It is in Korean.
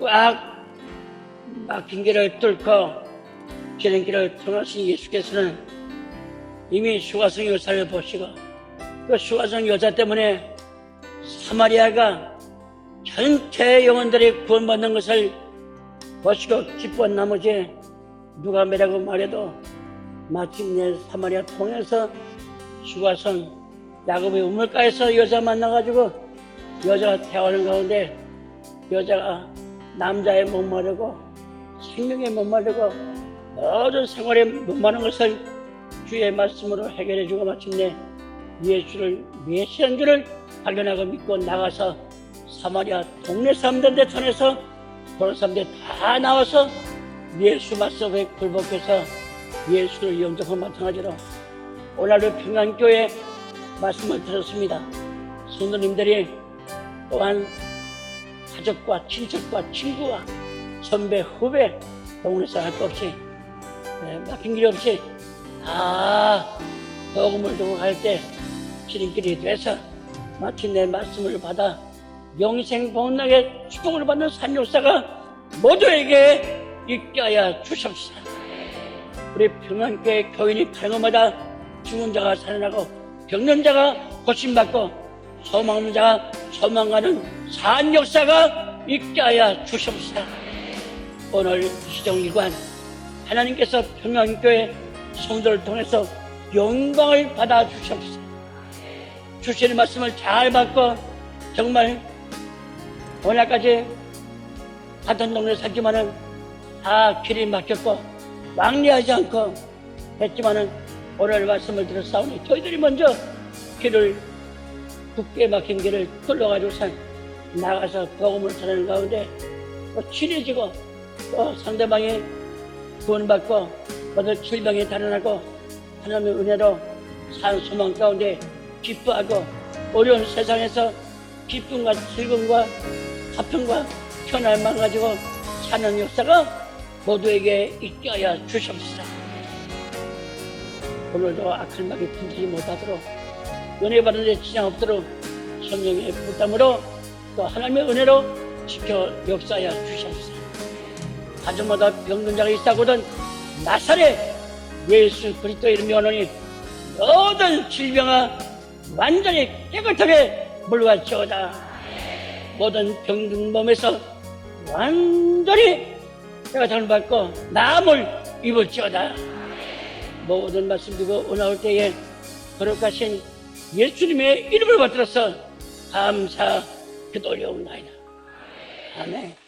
꽉 막힌 길을 뚫고 지름길을 통하신 예수께서는 이미 수가성 여사를 보시고 그 수가성 여자 때문에 사마리아가 전체 영혼들이 구원받는 것을 보시고 기뻐한 나머지 누가 매라고 말해도 마침내 사마리아 통해서 수가성 야곱의 우물가에서 여자 만나가지고 여자가 태어나는 가운데 여자가 남자의 목마르고 생명의 목마르고 모든 생활에 목마른 것을 주의 말씀으로 해결해 주고 마침내 예수를 메시아인 줄을 발견하고 믿고 나가서 사마리아 동네 사람들한테 전해서 그런 사람들 다 나와서 예수 말씀에 굴복해서 예수를 영접한 마찬가지로 오늘도 평안교회 말씀을 들었습니다. 성도님들이 또한 가족과 친척과 친구와 선배, 후배, 동네서 할 것 없이 네, 막힌 길이 없이 다 복음을 두고 갈 때 지름길이 돼서 마침내 말씀을 받아 영생 복락의 축복을 받는 산역사가 모두에게 하여 주십시오. 우리 평안교회 교인이 곳마다 죽은 자가 살아나고 병든 자가 고침받고 소망 없는 자가 소망하는 산 역사가 있게 하여 주십시오. 오늘 시정일관 하나님께서 평안교회 성도를 통해서 영광을 받아 주십시오. 주시는 말씀을 잘 받고 정말 오늘까지 같은 동네 살지만은 다 길이 막혔고 왕래하지 않고 했지만은 오늘 말씀을 들었사오니 저희들이 먼저 길을 굳게 막힌 길을 뚫어가지고선 나가서 복음을 전하는 가운데 또 친해지고 또 상대방이 구원받고 모든 질병이 달아나고 하나님의 은혜로 산 소망 가운데 기뻐하고 어려운 세상에서 기쁨과 즐거움과 화평과 편안만 가지고 사는 역사가 모두에게 있게 하여 주십시오. 오늘도 악한 막이 분지지 못하도록 은혜 받는 데 지장 없도록 성령의 부담으로 또 하나님의 은혜로 지켜 역사하여 주십시오. 가정마다 병든 자가 있다고든 나사렛 예수 그리스도 이름이 오노니 모든 질병아 완전히 깨끗하게 물러갈지어다 모든 병든 몸에서 완전히 깨끗함을 받고 나음을 입을지어다 모든 말씀 듣고 오나올 때에 거룩하신 예수님의 이름을 받들어서 감사 기도려옵나이다. 아멘